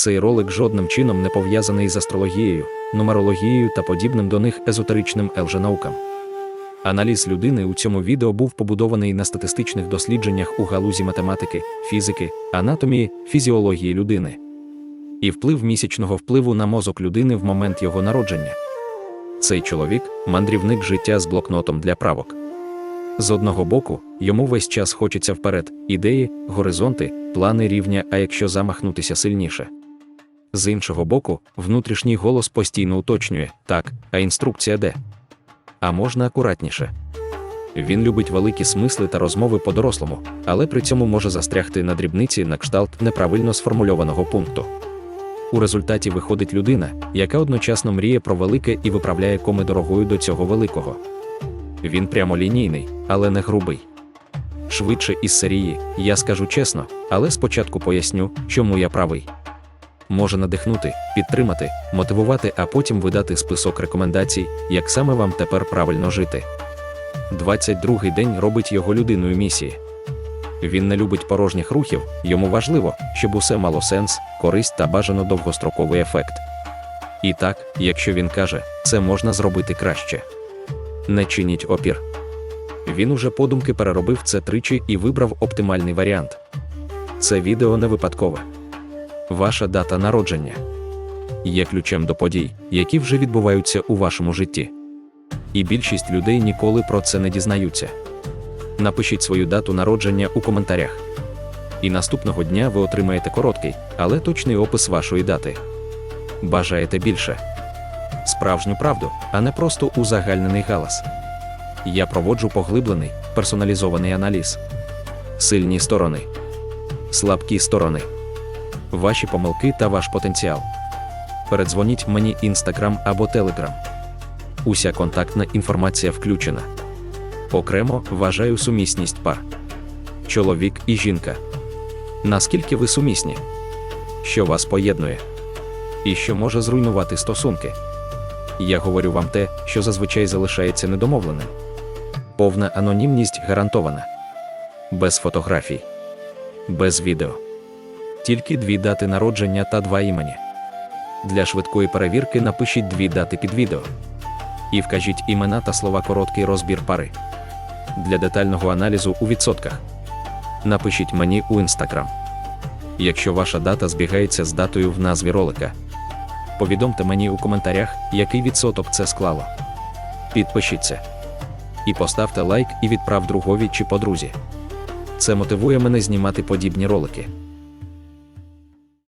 Цей ролик жодним чином не пов'язаний з астрологією, нумерологією та подібним до них езотеричним елженаукам. Аналіз людини у цьому відео був побудований на статистичних дослідженнях у галузі математики, фізики, анатомії, фізіології людини і вплив місячного впливу на мозок людини в момент його народження. Цей чоловік мандрівник життя з блокнотом для правок. З одного боку, йому весь час хочеться вперед, ідеї, горизонти, плани рівня, а якщо замахнутися сильніше. З іншого боку, внутрішній голос постійно уточнює так, а інструкція де? А можна акуратніше. Він любить великі смисли та розмови по-дорослому, але при цьому може застрягти на дрібниці на кшталт неправильно сформульованого пункту. У результаті виходить людина, яка одночасно мріє про велике і виправляє коми дорогою до цього великого. Він прямолінійний, але не грубий. Швидше із серії, я скажу чесно, але спочатку поясню, чому я правий. Може надихнути, підтримати, мотивувати, а потім видати список рекомендацій, як саме вам тепер правильно жити. 22-й день робить його людиною місії. Він не любить порожніх рухів, йому важливо, щоб усе мало сенс, користь та бажано довгостроковий ефект. І так, якщо він каже, це можна зробити краще. Не чиніть опір. Він уже подумки переробив це тричі і вибрав оптимальний варіант. Це відео не випадкове. Ваша дата народження є ключем до подій, які вже відбуваються у вашому житті. І більшість людей ніколи про це не дізнаються. Напишіть свою дату народження у коментарях. І наступного дня ви отримаєте короткий, але точний опис вашої дати. Бажаєте більше справжню правду, а не просто узагальнений галас. Я проводжу поглиблений, персоналізований аналіз. Сильні сторони, слабкі сторони, ваші помилки та ваш потенціал. Передзвоніть мені інстаграм або телеграм. Уся контактна інформація включена. Окремо вважаю сумісність пар. Чоловік і жінка. Наскільки ви сумісні? Що вас поєднує? І що може зруйнувати стосунки? Я говорю вам те, що зазвичай залишається недомовленим. Повна анонімність гарантована. Без фотографій, без відео. Тільки дві дати народження та два імені. Для швидкої перевірки напишіть дві дати під відео. І вкажіть імена та слова короткий розбір пари. Для детального аналізу у відсотках. Напишіть мені у інстаграм. Якщо ваша дата збігається з датою в назві ролика. Повідомте мені у коментарях, який відсоток це склало. Підпишіться. І поставте лайк і відправ другові чи подрузі. Це мотивує мене знімати подібні ролики.